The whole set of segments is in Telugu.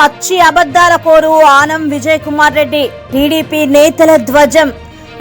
పచ్చి అబద్ధాల కోరు ఆనం విజయ్ కుమార్ రెడ్డి టీడీపీ నేతల ధ్వజం.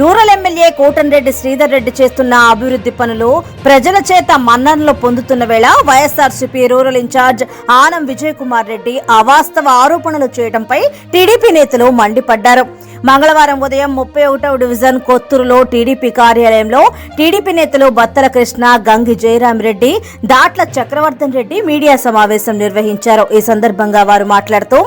రూరల్ ఎమ్మెల్యే కోటన్రెడ్డి శ్రీధర్ రెడ్డి చేస్తున్న అభివృద్ధి పనులు ప్రజల చేత మన్ననలు పొందుతున్న వేళ YSRCP rural incharge Anam Vijay Kumar Reddy అవాస్తవ ఆరోపణలు చేయడంపై టీడీపీ నేతలు మండిపడ్డారు. మంగళవారం ఉదయం ముప్పై ఒకటవ డివిజన్ కొత్తూరులో టీడీపీ కార్యాలయంలో టీడీపీ నేతలు బత్తల కృష్ణ గంగి జయరాం రెడ్డి దాట్ల చక్రవర్ధన్ రెడ్డి మీడియా సమావేశం నిర్వహించారు. ఈ సందర్భంగా వారు మాట్లాడుతూ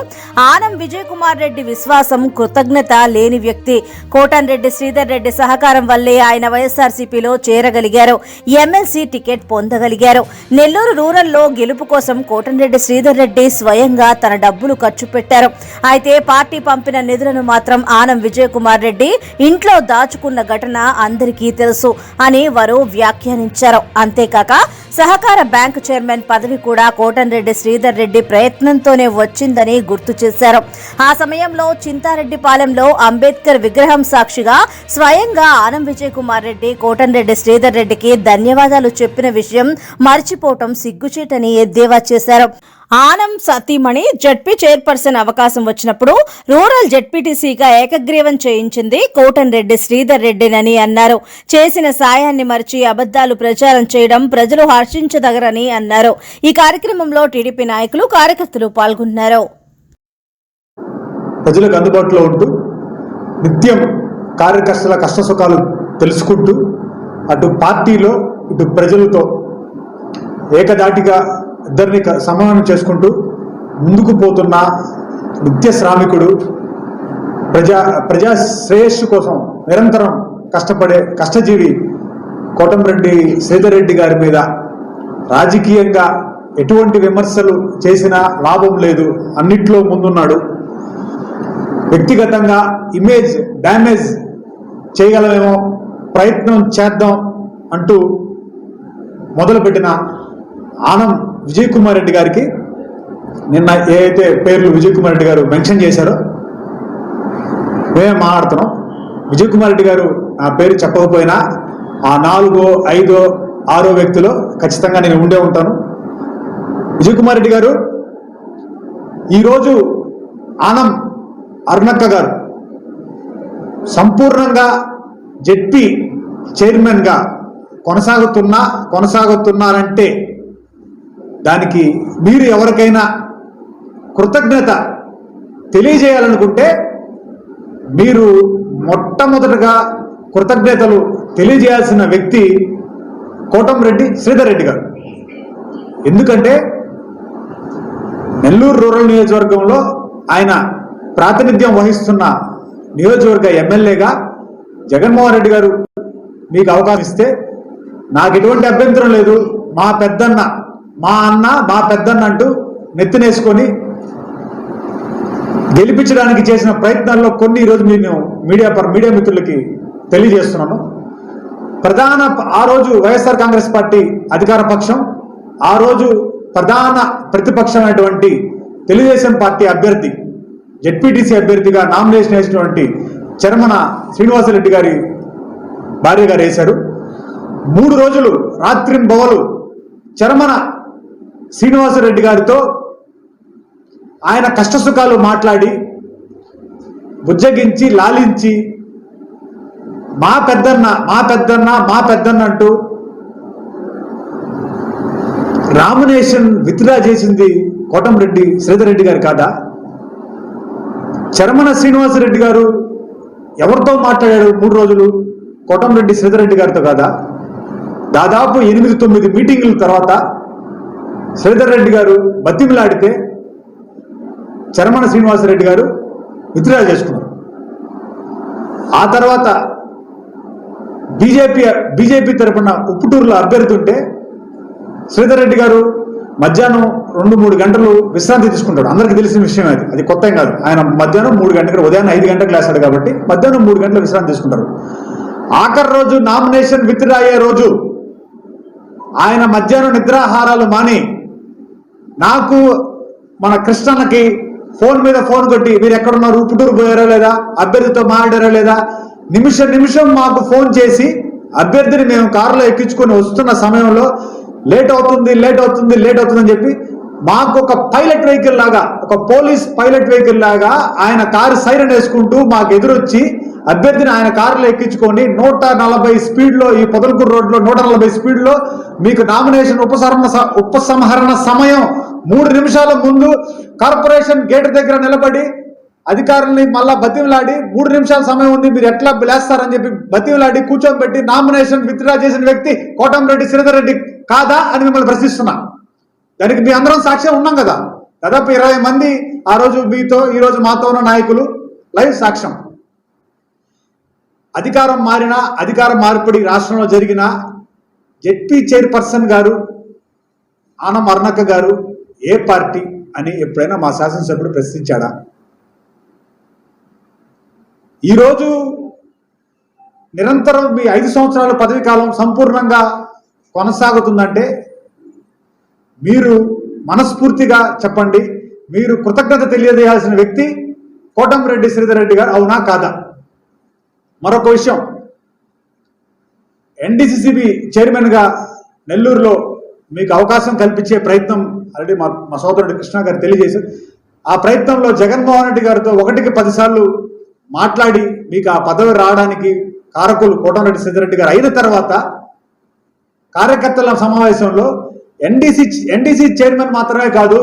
ఆనం విజయ్ కుమార్ రెడ్డి విశ్వాసం కృతజ్ఞత లేని వ్యక్తి. కోటన్ రెడ్డి శ్రీధర్ రెడ్డి సహకారం వల్లే ఆయన వైఎస్ఆర్సీపీలో చేరగలిగారు. ఎమ్మెల్సీ టికెట్ పొందగలిగారు. నెల్లూరు రూరల్లో గెలుపు కోసం కోటన్ రెడ్డి శ్రీధర్ రెడ్డి స్వయంగా తన డబ్బులు ఖర్చు పెట్టారు. అయితే పార్టీ పంపిన నిధులను మాత్రం ఆనం విజయ్ కుమార్ రెడ్డి ఇంట్లో దాచుకున్న ఘటన అందరికీ తెలుసు అని వారు వ్యాఖ్యానించారు. అంతేకాక సహకార బ్యాంకు చైర్మన్ పదవి కూడా కోటన్రెడ్డి శ్రీధర్ రెడ్డి ప్రయత్నంతోనే వచ్చిందని గుర్తు చేశారు. ఆ సమయంలో చింతారెడ్డిపాలెంలో అంబేద్కర్ విగ్రహం సాక్షిగా స్వయంగా ఆనం విజయ్ కుమార్ రెడ్డి కోటన్రెడ్డి శ్రీధర్ రెడ్డికి ధన్యవాదాలు చెప్పిన విషయం మర్చిపోవటం సిగ్గుచేటని ఎద్దేవా చేశారు. ఆనం సతీమణి జడ్పీ చైర్పర్సన్ అవకాశం వచ్చినప్పుడు రూరల్ జడ్పీటీసీగా ఏకగ్రీవం చేయించింది కోటంరెడ్డి శ్రీధర్ రెడ్డినని అన్నారు. చేసిన సాయాన్ని మరిచి అబద్దాలు ప్రచారం చేయడం ప్రజలు హర్షించదగరని అన్నారు. ఈ కార్యక్రమంలో టీడీపీ నాయకులు కార్యకర్తలు పాల్గొన్నారు. ప్రజలకు అందుబాటులో ఉంటూ నిత్యం కార్యకర్తల కష్టసుఖాలు తెలుసుకుంటూ అటు పార్టీలో ఇటు ప్రజలతో ఏకదాటిగా ఇద్దరిని క- సమానం చేసుకుంటూ ముందుకు పోతున్న నిత్య శ్రామికుడు ప్రజా ప్రజా శ్రేయస్సు కోసం నిరంతరం కష్టపడే కష్టజీవి కోటంరెడ్డి శ్రీధర్ రెడ్డి గారి మీద రాజకీయంగా ఎటువంటి విమర్శలు చేసినా లాభం లేదు. అన్నిట్లో ముందున్నాడు. వ్యక్తిగతంగా ఇమేజ్ డ్యామేజ్ చేయగలమేమో ప్రయత్నం చేద్దాం అంటూ మొదలుపెట్టిన ఆనం విజయ్ కుమార్ రెడ్డి గారికి నిన్న ఏ పేర్లు విజయ్ కుమార్ రెడ్డి గారు మెన్షన్ చేశారో మేమే మాట్లాడుతున్నాం. విజయ్ కుమార్ రెడ్డి గారు నా పేరు చెప్పకపోయినా ఆ నాలుగో ఐదో ఆరో వ్యక్తిలో ఖచ్చితంగా నేను ఉండే ఉంటాను. విజయ్ కుమార్ రెడ్డి గారు ఈరోజు ఆనం అరుణక్క గారు సంపూర్ణంగా జెడ్పీ చైర్మన్గా కొనసాగుతున్నా కొనసాగుతున్నారంటే దానికి మీరు ఎవరికైనా కృతజ్ఞత తెలియజేయాలనుకుంటే మీరు మొట్టమొదటగా కృతజ్ఞతలు తెలియజేయాల్సిన వ్యక్తి కోటంరెడ్డి శ్రీధర్ రెడ్డి గారు. ఎందుకంటే నెల్లూరు రూరల్ నియోజకవర్గంలో ఆయన ప్రాతినిధ్యం వహిస్తున్న నియోజకవర్గ ఎమ్మెల్యేగా జగన్మోహన్ రెడ్డి గారు మీకు అవకాశం ఇస్తే నాకు ఎటువంటి అభ్యంతరం లేదు. మా పెద్దన్న మా అన్న మా పెద్దన్న అంటూ నెత్తినేసుకొని గెలిపించడానికి చేసిన ప్రయత్నాల్లో కొన్ని ఈరోజు నేను మీడియా పర్ మీడియా మిత్రులకి తెలియజేస్తున్నాను ప్రధాన ఆ రోజు వైఎస్ఆర్ కాంగ్రెస్ పార్టీ అధికార పక్షం ఆ రోజు ప్రధాన ప్రతిపక్షమైనటువంటి తెలుగుదేశం పార్టీ అభ్యర్థి జెడ్పీటీసీ అభ్యర్థిగా నామినేషన్ వేసినటువంటి చరమన శ్రీనివాసరెడ్డి గారి భార్య గారు వేశారు మూడు రోజులు రాత్రింబవలు చర్మన శ్రీనివాసరెడ్డి గారితో ఆయన కష్టసుఖాలు మాట్లాడి బుజ్జగించి లాలించి మా పెద్దన్న మా పెద్దన్న మా పెద్దన్న అంటూ రామినేషన్ విత్డ్రా చేసింది కోటంరెడ్డి శ్రీధర్ రెడ్డి గారు కాదా? చరమన శ్రీనివాసరెడ్డి గారు ఎవరితో మాట్లాడారు మూడు రోజులు? కోటంరెడ్డి శ్రీధర్ రెడ్డి గారితో కాదా? దాదాపు ఎనిమిది తొమ్మిది మీటింగుల తర్వాత శ్రీధర్ రెడ్డి గారు బతిమిలాడితే చరమణ శ్రీనివాసరెడ్డి గారు విత్డ్రా చేసుకున్నారు. ఆ తర్వాత బీజేపీ బీజేపీ తరపున ఉప్పుటూరులో అభ్యర్థి ఉంటే శ్రీధర్ రెడ్డి గారు మధ్యాహ్నం రెండు మూడు గంటలు విశ్రాంతి తీసుకుంటాడు. అందరికీ తెలిసిన విషయం అది. అది కొత్త కాదు. ఆయన మధ్యాహ్నం మూడు గంటలకు ఉదయం ఐదు గంటలకు లేస్తాడు కాబట్టి మధ్యాహ్నం మూడు గంటలు విశ్రాంతి తీసుకుంటారు. ఆఖరి రోజు నామినేషన్ విత్డ్రా అయ్యే రోజు ఆయన మధ్యాహ్నం నిద్రాహారాలు మాని నాకు మన కృష్ణన్నకి ఫోన్ మీద ఫోన్ కొట్టి మీరు ఎక్కడున్నారు ఉప్పుటూరు పోయారో లేదా అభ్యర్థితో మాట్లాడారా లేదా నిమిషం నిమిషం మాకు ఫోన్ చేసి అభ్యర్థిని మేము కారులో ఎక్కించుకొని వస్తున్న సమయంలో లేట్ అవుతుంది లేట్ అవుతుంది లేట్ అవుతుందని చెప్పి మాకు ఒక పైలట్ వెహికల్ లాగా ఒక పోలీస్ పైలట్ వెహికల్ లాగా ఆయన కారు సైరన్ వేసుకుంటూ మాకు ఎదురొచ్చి అభ్యర్థిని ఆయన కారులో ఎక్కించుకొని నూట నలభై స్పీడ్లో ఈ పొదలకూరు రోడ్లో నూట నలభై స్పీడ్లో మీకు నామినేషన్ ఉపసంహరణ స- ఉపసంహరణ సమయం మూడు నిమిషాల ముందు కార్పొరేషన్ గేట్ దగ్గర నిలబడి అధికారుల్ని మళ్ళా బతిమలాడి మూడు నిమిషాల సమయం ఉంది మీరు ఎట్లా లేస్తారని చెప్పి బతిమలాడి కూర్చోబెట్టి నామినేషన్ విత్డ్రా చేసిన వ్యక్తి కోటంరెడ్డి శ్రీధర్ రెడ్డి కాదా అని మిమ్మల్ని ప్రశ్నిస్తున్నా. దానికి మీ అందరం సాక్ష్యం ఉన్నాం కదా. దాదాపు ఇరవై మంది ఆ రోజు మీతో ఈ రోజు మాతో ఉన్న నాయకులు లైవ్ సాక్ష్యం. అధికారం మారిన అధికార మార్పిడి రాష్ట్రంలో జరిగిన జెడ్పీ చైర్పర్సన్ గారు ఆనం అర్ణక్క గారు ఏ పార్టీ అని ఎప్పుడైనా మా శాసనసభ్యుడు ప్రశ్నించాడా? ఈరోజు నిరంతరం మీ ఐదు సంవత్సరాల పదవి కాలం సంపూర్ణంగా కొనసాగుతుందంటే మీరు మనస్ఫూర్తిగా చెప్పండి. మీరు కృతజ్ఞత తెలియజేయాల్సిన వ్యక్తి కోటంరెడ్డి శ్రీధర్ రెడ్డి గారు అవునా కాదా? మరొక విషయం. ఎన్డీసీసీబీ చైర్మన్గా నెల్లూరులో మీకు అవకాశం కల్పించే ప్రయత్నం ఆల్రెడీ మా మా సోదరుడు కృష్ణ గారు తెలియజేశారు. ఆ ప్రయత్నంలో జగన్మోహన్ రెడ్డి గారితో ఒకటికి పదిసార్లు మాట్లాడి మీకు ఆ పదవి రావడానికి కారకులు కోటంరెడ్డి సిద్ధిరెడ్డి గారు అయిన తర్వాత కార్యకర్తల సమావేశంలో ఎన్డీసీ ఎన్డీసీ చైర్మన్ మాత్రమే కాదు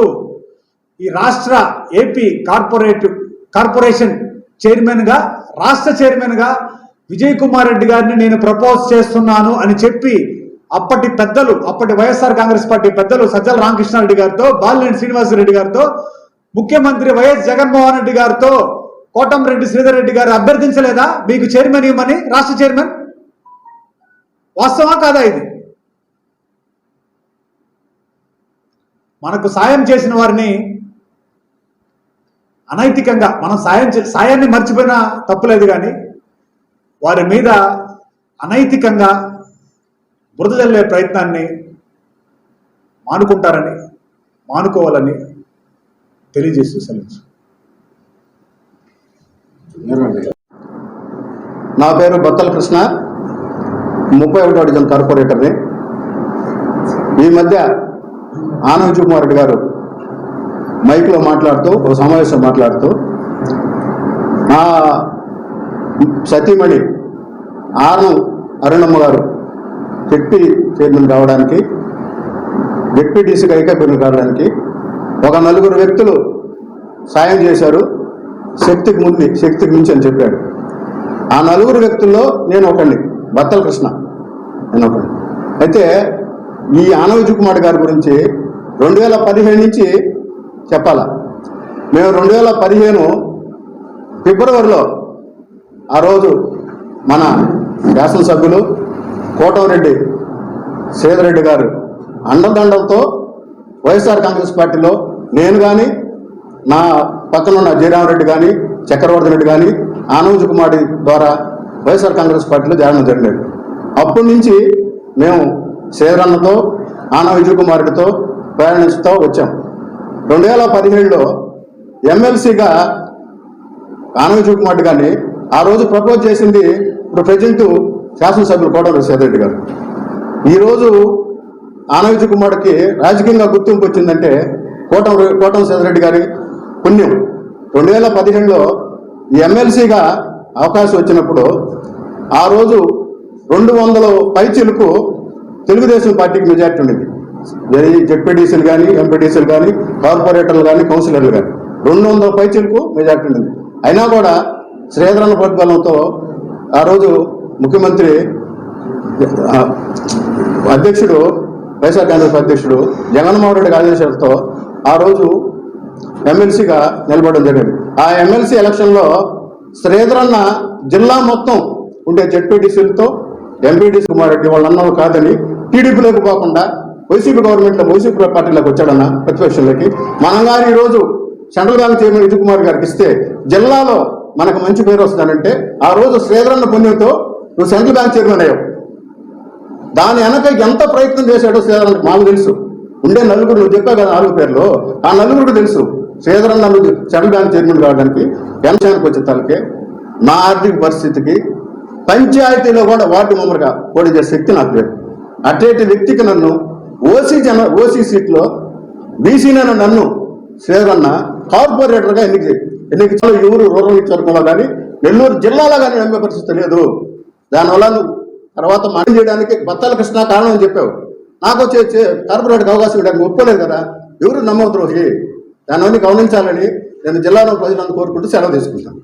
ఈ రాష్ట్ర ఏపీ కార్పొరేట్ కార్పొరేషన్ చైర్మన్గా రాష్ట్ర చైర్మన్గా విజయ్ కుమార్ రెడ్డి గారిని నేను ప్రపోజ్ చేస్తున్నాను అని చెప్పి అప్పటి పెద్దలు అప్పటి వైఎస్ఆర్ కాంగ్రెస్ పార్టీ పెద్దలు సజ్జల రామకృష్ణారెడ్డి గారితో బాలినేని శ్రీనివాసరెడ్డి గారితో ముఖ్యమంత్రి వైఎస్ జగన్మోహన్ రెడ్డి గారితో కోటంరెడ్డి శ్రీధర్ రెడ్డి గారు అభ్యర్థించలేదా? మీకు చైర్మన్ ఇవ్వమని? రాష్ట్ర చైర్మన్? వాస్తవా కాదా ఇది? మనకు సాయం చేసిన వారిని అనైతికంగా మనం సాయం చే- సాయాన్ని మర్చిపోయినా తప్పులేదు కానీ వారి మీద అనైతికంగా బురద ప్రయత్నాన్ని మానుకుంటారని మానుకోవాలని తెలియజేస్తూ సెలవు. నా పేరు బత్తల కృష్ణ ముప్పై ఒకటో డివిజన్ కార్పొరేటర్ని. ఈ మధ్య ఆనంద్ కుమార్ రెడ్డి గారు మైక్లో మాట్లాడుతూ ఒక సమావేశం మాట్లాడుతూ నా సతీమణి ఆనం అరుణమ్మ గారు డిప్యూటీ చైర్మన్ కావడానికి డిప్యూటీసీగా ఐక్యపీని కావడానికి ఒక నలుగురు వ్యక్తులు సాయం చేశారు. శక్తికి ముందు శక్తికి మించి అని చెప్పాడు. ఆ నలుగురు వ్యక్తుల్లో నేను ఒకడిని బత్తల కృష్ణ నేను ఒకడిని. అయితే ఈ ఆనవ కుమార్ గారి గురించి రెండు వేల పదిహేను నుంచి చెప్పాలా? మేము రెండు వేల పదిహేను ఫిబ్రవరిలో ఆ రోజు మన శాసనసభ్యులు కోటవరెడ్డి సేదరెడ్డి గారు అండదండలతో వైఎస్ఆర్ కాంగ్రెస్ పార్టీలో నేను కానీ నా పక్కనున్న జయరామరెడ్డి కానీ చక్రవర్తి రెడ్డి కానీ ఆనంద్ కుమార్ ద్వారా వైఎస్ఆర్ కాంగ్రెస్ పార్టీలో చేరడం జరిగింది అప్పటి నుంచి మేము సేదరన్నతో ఆనా విజయ్ ప్రయాణిస్తూ వచ్చాం. రెండు వేల పదిహేడులో ఎమ్మెల్సీగా ఆనవ విజయ్ కుమార్ ఆ రోజు ప్రపోజ్ చేసింది ఇప్పుడు ప్రజెంట్ శాసనసభ్యులు కోటమిరెడ్డి రెడ్డి గారు. ఈరోజు ఆనవిజ కుమార్కి రాజకీయంగా గుర్తింపు వచ్చిందంటే కోటం కోటం సేదరెడ్డి గారి పుణ్యం. రెండు వేల పదిహేనులో ఎమ్మెల్సీగా అవకాశం వచ్చినప్పుడు ఆ రోజు రెండు వందల పైచీలకు తెలుగుదేశం పార్టీకి మెజార్టీ ఉండేది. జెడ్పీడీసీలు కానీ ఎంపీడీసీలు కానీ కార్పొరేటర్లు కానీ కౌన్సిలర్లు కానీ రెండు వందల పైచీలకు మెజార్టీ ఉండేది. అయినా కూడా శ్రీధరణ ప్రోద్బలంతో ఆ రోజు ముఖ్యమంత్రి అధ్యక్షుడు వైఎస్ఆర్ కాంగ్రెస్ అధ్యక్షుడు జగన్మోహన్ రెడ్డి ఆదేశాలతో ఆ రోజు ఎమ్మెల్సీగా నిలబడడం జరిగింది. ఆ ఎమ్మెల్సీ ఎలక్షన్లో శ్రీధరన్న జిల్లా మొత్తం ఉండే జడ్పీటీసీలతో ఎంపీటీసీ కుమార్ రెడ్డి వాళ్ళ కాదని టీడీపీలోకి పోకుండా వైసీపీ గవర్నమెంట్లో వైసీపీ పార్టీలోకి వచ్చాడన్న ప్రతిపక్షంలోకి. మనం గారు ఈరోజు central bank chairman Vijay Kumar గారికి ఇస్తే జిల్లాలో మనకు మంచి పేరు వస్తుందనంటే ఆ రోజు శ్రీధరన్న పుణ్యంతో నువ్వు సెంట్రల్ బ్యాంక్ చైర్మన్ అయ్యావు. దాని వెనక ఎంత ప్రయత్నం చేశాడో శ్రీధరన్ మాకు తెలుసు. ఉండే నలుగురు నువ్వు చెప్పావు కదా నాలుగు పేర్లు. ఆ నలుగురికి తెలుసు. శ్రీధరన్ నన్ను సెంట్రల్ బ్యాంక్ చైర్మన్ కావడానికి పెన్షన్కి వచ్చే తలకే నా ఆర్థిక పరిస్థితికి పంచాయతీలో కూడా వార్డు మెంబర్గా పోటీ చేసే శక్తి నాకు లేదు. అటువంటి వ్యక్తికి నన్ను ఓసీ జన ఓసీ సీట్లో బీసీనైన నన్ను శ్రీధరన్న కార్పొరేటర్గా ఎన్నిక చే- ఎన్నిక ఎవరు రూరల్ నియోజకవర్గంలో కానీ నెల్లూరు జిల్లాలో కానీ నమ్మే పరిస్థితి లేదు దానివల్ల నువ్వు తర్వాత మనీ చేయడానికి బత్తాల కృష్ణ కారణం అని చెప్పావు. నాకు వచ్చే కార్పొరేట్కి అవకాశం ఇవ్వడానికి ఒప్పుకోలేదు కదా. ఎవరు నమ్మద్రోహి దానివన్నీ గమనించాలని నేను జిల్లాలో ప్రజలను కోరుకుంటూ సెలవు తీసుకుంటాను.